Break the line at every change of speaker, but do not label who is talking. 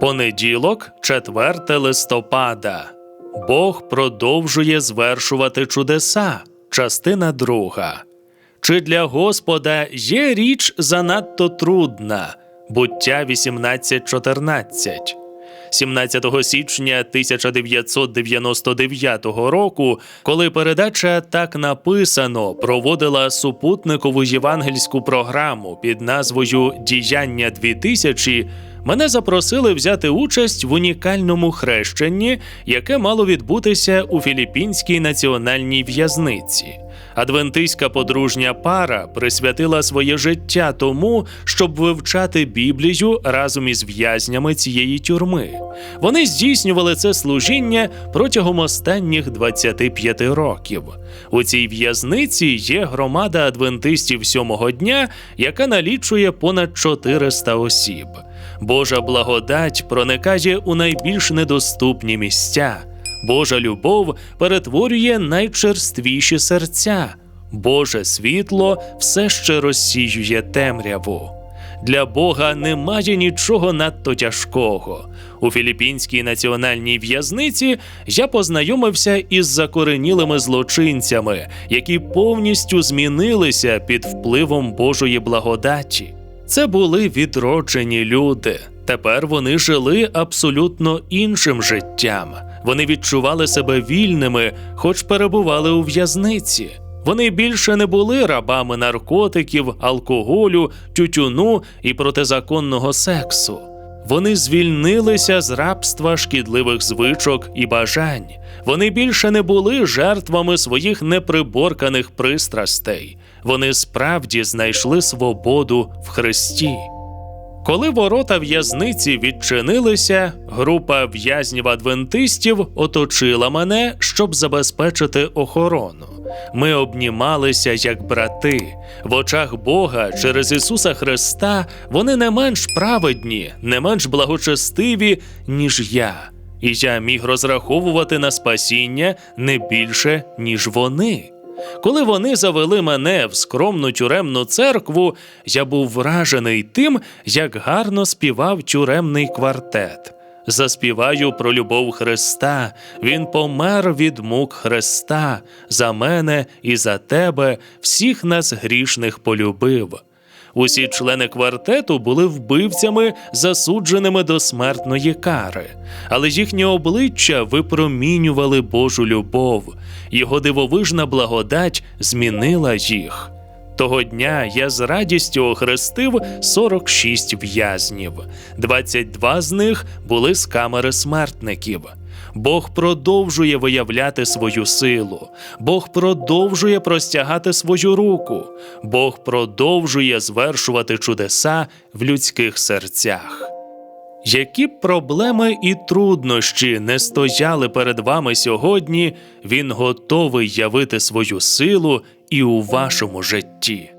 Понеділок, 4 листопада. Бог продовжує звершувати чудеса. Частина друга. Чи для Господа є річ занадто трудна? Буття 18.14. 17 січня 1999 року, коли передача так написано проводила супутникову євангельську програму під назвою Діяння 2000, мене запросили взяти участь в унікальному хрещенні, яке мало відбутися у Філіппінській національній в'язниці. Адвентиська подружня пара присвятила своє життя тому, щоб вивчати Біблію разом із в'язнями цієї тюрми. Вони здійснювали це служіння протягом останніх 25 років. У цій в'язниці є громада адвентистів сьомого дня, яка налічує понад 400 осіб. Божа благодать проникає у найбільш недоступні місця. Божа любов перетворює найчерствіші серця. Боже світло все ще розсіює темряву. Для Бога немає нічого надто тяжкого. У Філіппінській національній в'язниці я познайомився із закоренілими злочинцями, які повністю змінилися під впливом Божої благодаті. Це були відроджені люди. Тепер вони жили абсолютно іншим життям. Вони відчували себе вільними, хоч перебували у в'язниці. Вони більше не були рабами наркотиків, алкоголю, тютюну і протизаконного сексу. Вони звільнилися з рабства шкідливих звичок і бажань. Вони більше не були жертвами своїх неприборканих пристрастей. Вони справді знайшли свободу в Христі. Коли ворота в'язниці відчинилися, група в'язнів адвентистів оточила мене, щоб забезпечити охорону. Ми обнімалися як брати. В очах Бога через Ісуса Христа вони не менш праведні, не менш благочестиві, ніж я. І я міг розраховувати на спасіння не більше, ніж вони. Коли вони завели мене в скромну тюремну церкву, я був вражений тим, як гарно співав тюремний квартет. Заспіваю про любов Христа, Він помер від мук Христа, за мене і за тебе всіх нас грішних полюбив. Усі члени квартету були вбивцями, засудженими до смертної кари, але їхні обличчя випромінювали Божу любов. Його дивовижна благодать змінила їх. Того дня я з радістю охрестив 46 в'язнів. 22 з них були з камери смертників. Бог продовжує виявляти свою силу, Бог продовжує простягати свою руку, Бог продовжує звершувати чудеса в людських серцях. Які б проблеми і труднощі не стояли перед вами сьогодні, Він готовий явити свою силу і у вашому житті.